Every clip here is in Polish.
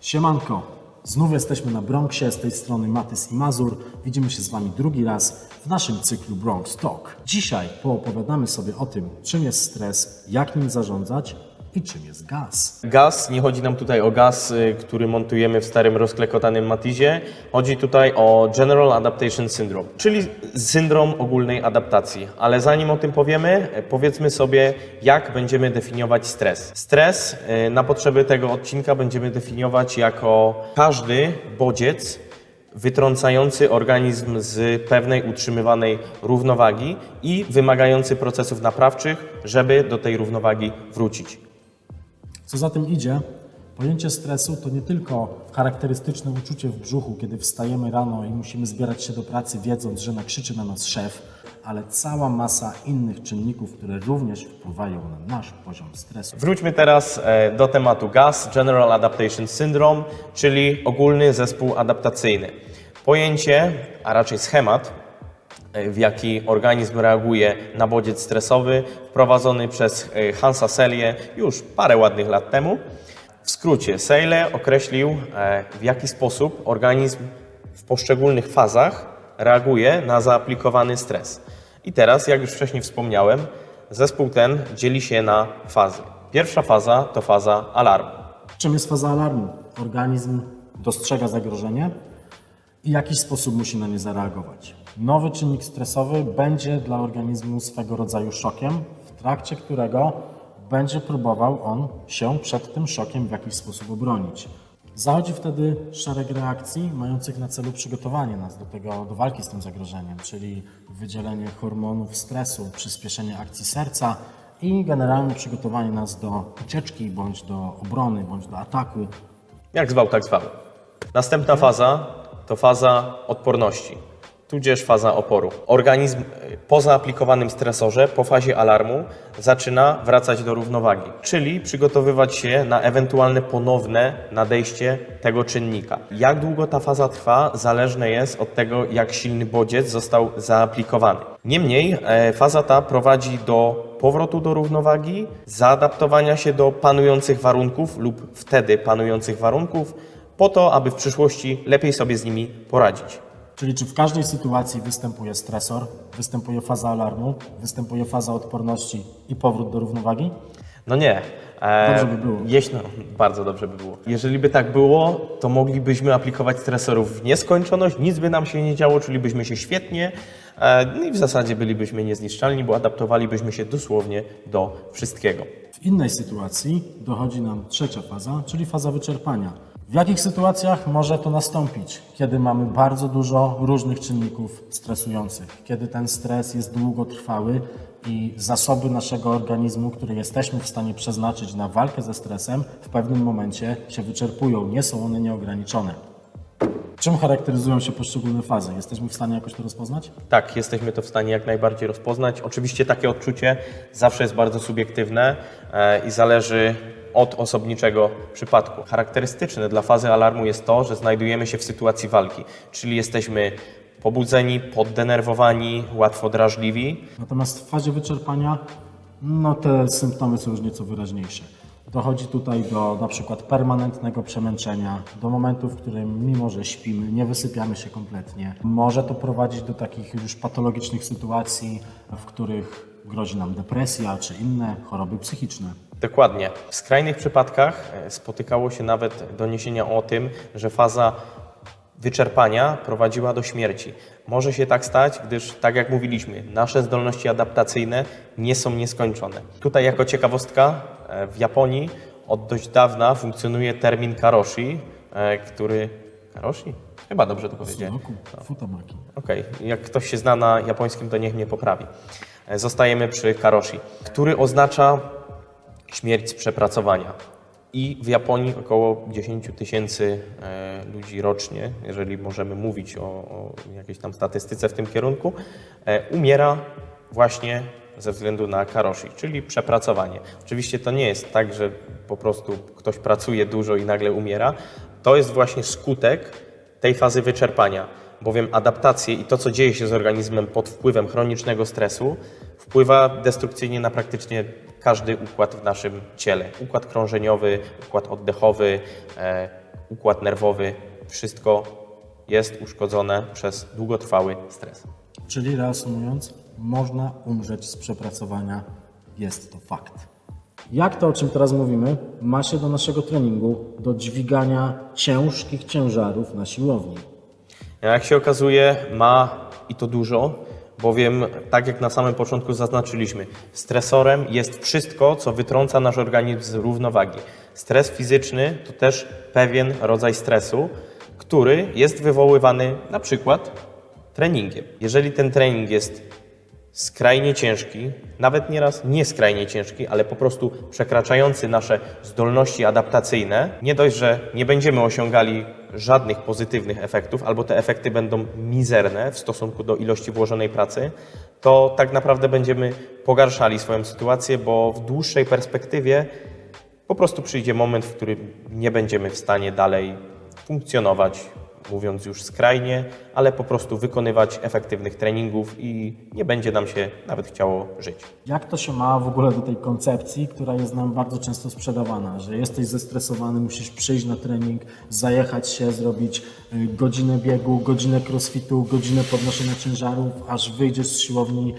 Siemanko, znów jesteśmy na Bronxie, z tej strony Matys i Mazur. Widzimy się z Wami drugi raz w naszym cyklu Bronx Talk. Dzisiaj poopowiadamy sobie o tym, czym jest stres, jak nim zarządzać i czym jest gaz. Gaz, nie chodzi nam tutaj o gaz, y, który montujemy w starym rozklekotanym Matizie. Chodzi tutaj o General Adaptation Syndrome, czyli syndrom ogólnej adaptacji. Ale zanim o tym powiemy, y, powiedzmy sobie, jak będziemy definiować stres. Stres y, na potrzeby tego odcinka będziemy definiować jako każdy bodziec wytrącający organizm z pewnej utrzymywanej równowagi i wymagający procesów naprawczych, żeby do tej równowagi wrócić. Co za tym idzie, pojęcie stresu to nie tylko charakterystyczne uczucie w brzuchu, kiedy wstajemy rano i musimy zbierać się do pracy, wiedząc, że nakrzyczy na nas szef, ale cała masa innych czynników, które również wpływają na nasz poziom stresu. Wróćmy teraz e, do tematu GAS, General Adaptation Syndrome, czyli ogólny zespół adaptacyjny. Pojęcie, a raczej schemat, w jaki organizm reaguje na bodziec stresowy, wprowadzony przez e, Hansa Selye już parę ładnych lat temu. W skrócie, Seyle określił, e, w jaki sposób organizm w poszczególnych fazach reaguje na zaaplikowany stres. I teraz, jak już wcześniej wspomniałem, zespół ten dzieli się na fazy. Pierwsza faza to faza alarmu. Czym jest faza alarmu? Organizm dostrzega zagrożenie w jakiś sposób musi na nie zareagować. Nowy czynnik stresowy będzie dla organizmu swego rodzaju szokiem, w trakcie którego będzie próbował on się przed tym szokiem w jakiś sposób obronić. Zachodzi wtedy szereg reakcji mających na celu przygotowanie nas do tego, do walki z tym zagrożeniem, czyli wydzielenie hormonów stresu, przyspieszenie akcji serca i generalne przygotowanie nas do ucieczki, bądź do obrony, bądź do ataku. Jak zwał, tak zwał. Następna faza to faza odporności, tudzież faza oporu. Organizm y, po zaaplikowanym stresorze, po fazie alarmu, zaczyna wracać do równowagi, czyli przygotowywać się na ewentualne ponowne nadejście tego czynnika. Jak długo ta faza trwa, zależne jest od tego, jak silny bodziec został zaaplikowany. Niemniej e, faza ta prowadzi do powrotu do równowagi, zaadaptowania się do panujących warunków lub wtedy panujących warunków, po to, aby w przyszłości lepiej sobie z nimi poradzić. Czyli czy w każdej sytuacji występuje stresor, występuje faza alarmu, występuje faza odporności i powrót do równowagi? No nie. E, Dobrze by było. Jeśli, no, bardzo dobrze by było. Jeżeli by tak było, to moglibyśmy aplikować stresorów w nieskończoność, nic by nam się nie działo, czulibyśmy się świetnie e, no i w zasadzie bylibyśmy niezniszczalni, bo adaptowalibyśmy się dosłownie do wszystkiego. W innej sytuacji dochodzi nam trzecia faza, czyli faza wyczerpania. W jakich sytuacjach może to nastąpić? Kiedy mamy bardzo dużo różnych czynników stresujących, kiedy ten stres jest długotrwały i zasoby naszego organizmu, które jesteśmy w stanie przeznaczyć na walkę ze stresem, w pewnym momencie się wyczerpują, nie są one nieograniczone. Czym charakteryzują się poszczególne fazy? Jesteśmy w stanie jakoś to rozpoznać? Tak, jesteśmy to w stanie jak najbardziej rozpoznać. Oczywiście takie odczucie zawsze jest bardzo subiektywne e, i zależy od osobniczego przypadku. Charakterystyczne dla fazy alarmu jest to, że znajdujemy się w sytuacji walki, czyli jesteśmy pobudzeni, poddenerwowani, łatwo drażliwi. Natomiast w fazie wyczerpania, no te symptomy są już nieco wyraźniejsze. Dochodzi tutaj do na przykład permanentnego przemęczenia, do momentu, w którym mimo, że śpimy, nie wysypiamy się kompletnie. Może to prowadzić do takich już patologicznych sytuacji, w których grozi nam depresja czy inne choroby psychiczne. Dokładnie. W skrajnych przypadkach e, spotykało się nawet doniesienia o tym, że faza wyczerpania prowadziła do śmierci. Może się tak stać, gdyż, tak jak mówiliśmy, nasze zdolności adaptacyjne nie są nieskończone. Tutaj, jako ciekawostka, e, w Japonii od dość dawna funkcjonuje termin karoshi, e, który. Karoshi? Chyba dobrze to powiedziałem. Sudoku, futamaki. Okej, jak ktoś się zna na japońskim, to niech mnie poprawi. Zostajemy przy karoshi, który oznacza śmierć z przepracowania. I w Japonii około 10 tysięcy e, ludzi rocznie, jeżeli możemy mówić o, o jakiejś tam statystyce w tym kierunku, e, umiera właśnie ze względu na karoshi, czyli przepracowanie. Oczywiście to nie jest tak, że po prostu ktoś pracuje dużo i nagle umiera. To jest właśnie skutek tej fazy wyczerpania, bowiem adaptacje i to, co dzieje się z organizmem pod wpływem chronicznego stresu, wpływa destrukcyjnie na praktycznie każdy układ w naszym ciele. Układ krążeniowy, układ oddechowy, e, układ nerwowy, wszystko jest uszkodzone przez długotrwały stres. Czyli reasumując, można umrzeć z przepracowania. Jest to fakt. Jak to, o czym teraz mówimy, ma się do naszego treningu, do dźwigania ciężkich ciężarów na siłowni? Jak się okazuje, ma i to dużo, bowiem, tak jak na samym początku zaznaczyliśmy, stresorem jest wszystko, co wytrąca nasz organizm z równowagi. Stres fizyczny to też pewien rodzaj stresu, który jest wywoływany na przykład treningiem. Jeżeli ten trening jest skrajnie ciężki, nawet nieraz nie skrajnie ciężki, ale po prostu przekraczający nasze zdolności adaptacyjne, nie dość, że nie będziemy osiągali żadnych pozytywnych efektów, albo te efekty będą mizerne w stosunku do ilości włożonej pracy, to tak naprawdę będziemy pogarszali swoją sytuację, bo w dłuższej perspektywie po prostu przyjdzie moment, w którym nie będziemy w stanie dalej funkcjonować, mówiąc już skrajnie, ale po prostu wykonywać efektywnych treningów i nie będzie nam się nawet chciało żyć. Jak to się ma w ogóle do tej koncepcji, która jest nam bardzo często sprzedawana, że jesteś zestresowany, musisz przyjść na trening, zajechać się, zrobić y, godzinę biegu, godzinę crossfitu, godzinę podnoszenia ciężarów, aż wyjdziesz z siłowni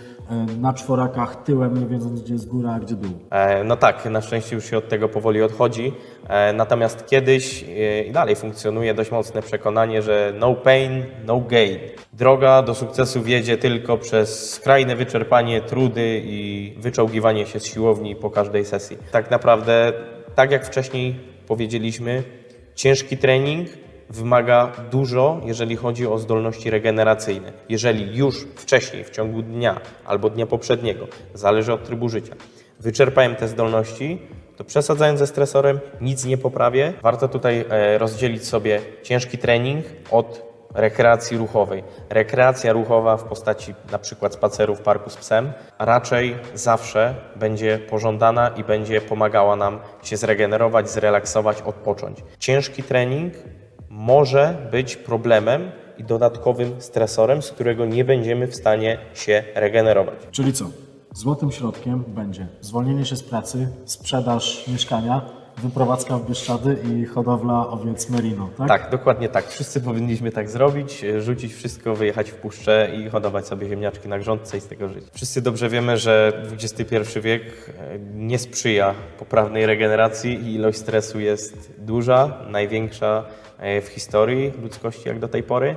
na czworakach tyłem, nie wiedząc gdzie jest góra, a gdzie dół. E, No tak, na szczęście już się od tego powoli odchodzi. E, Natomiast kiedyś e, i dalej funkcjonuje dość mocne przekonanie, że no pain, no gain. Droga do sukcesu wiedzie tylko przez skrajne wyczerpanie, trudy i wyczołgiwanie się z siłowni po każdej sesji. Tak naprawdę, tak jak wcześniej powiedzieliśmy, ciężki trening wymaga dużo, jeżeli chodzi o zdolności regeneracyjne. Jeżeli już wcześniej, w ciągu dnia albo dnia poprzedniego, zależy od trybu życia, wyczerpałem te zdolności, to przesadzając ze stresorem nic nie poprawię. Warto tutaj e, rozdzielić sobie ciężki trening od rekreacji ruchowej. Rekreacja ruchowa w postaci na przykład spaceru w parku z psem raczej zawsze będzie pożądana i będzie pomagała nam się zregenerować, zrelaksować, odpocząć. Ciężki trening może być problemem i dodatkowym stresorem, z którego nie będziemy w stanie się regenerować. Czyli co? Złotym środkiem będzie zwolnienie się z pracy, sprzedaż mieszkania, wyprowadzka w Bieszczady i hodowla owiec merino, tak? Tak, dokładnie tak. Wszyscy powinniśmy tak zrobić, e, rzucić wszystko, wyjechać w puszczę i hodować sobie ziemniaczki na grządce i z tego żyć. Wszyscy dobrze wiemy, że XXI wiek e, nie sprzyja poprawnej regeneracji i ilość stresu jest duża, największa e, w historii ludzkości jak do tej pory.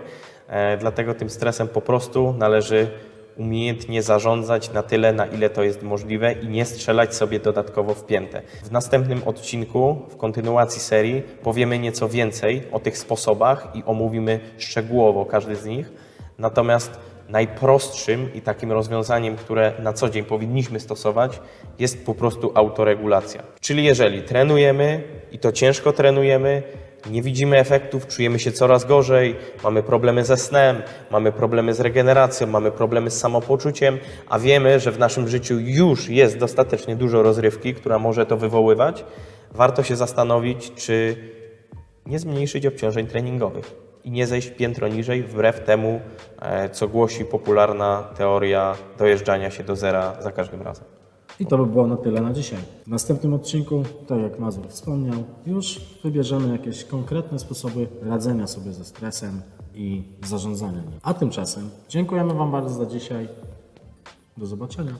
Dlatego tym stresem po prostu należy umiejętnie zarządzać na tyle, na ile to jest możliwe i nie strzelać sobie dodatkowo w piętę. W następnym odcinku, w kontynuacji serii, powiemy nieco więcej o tych sposobach i omówimy szczegółowo każdy z nich. Natomiast najprostszym i takim rozwiązaniem, które na co dzień powinniśmy stosować, jest po prostu autoregulacja. Czyli jeżeli trenujemy i to ciężko trenujemy, nie widzimy efektów, czujemy się coraz gorzej, mamy problemy ze snem, mamy problemy z regeneracją, mamy problemy z samopoczuciem, a wiemy, że w naszym życiu już jest dostatecznie dużo rozrywki, która może to wywoływać, warto się zastanowić, czy nie zmniejszyć obciążeń treningowych i nie zejść piętro niżej, wbrew temu, e, co głosi popularna teoria dojeżdżania się do zera za każdym razem. I to by było na tyle na dzisiaj. W następnym odcinku, tak jak Mazur wspomniał, już wybierzemy jakieś konkretne sposoby radzenia sobie ze stresem i zarządzania nim. A tymczasem dziękujemy Wam bardzo za dzisiaj. Do zobaczenia.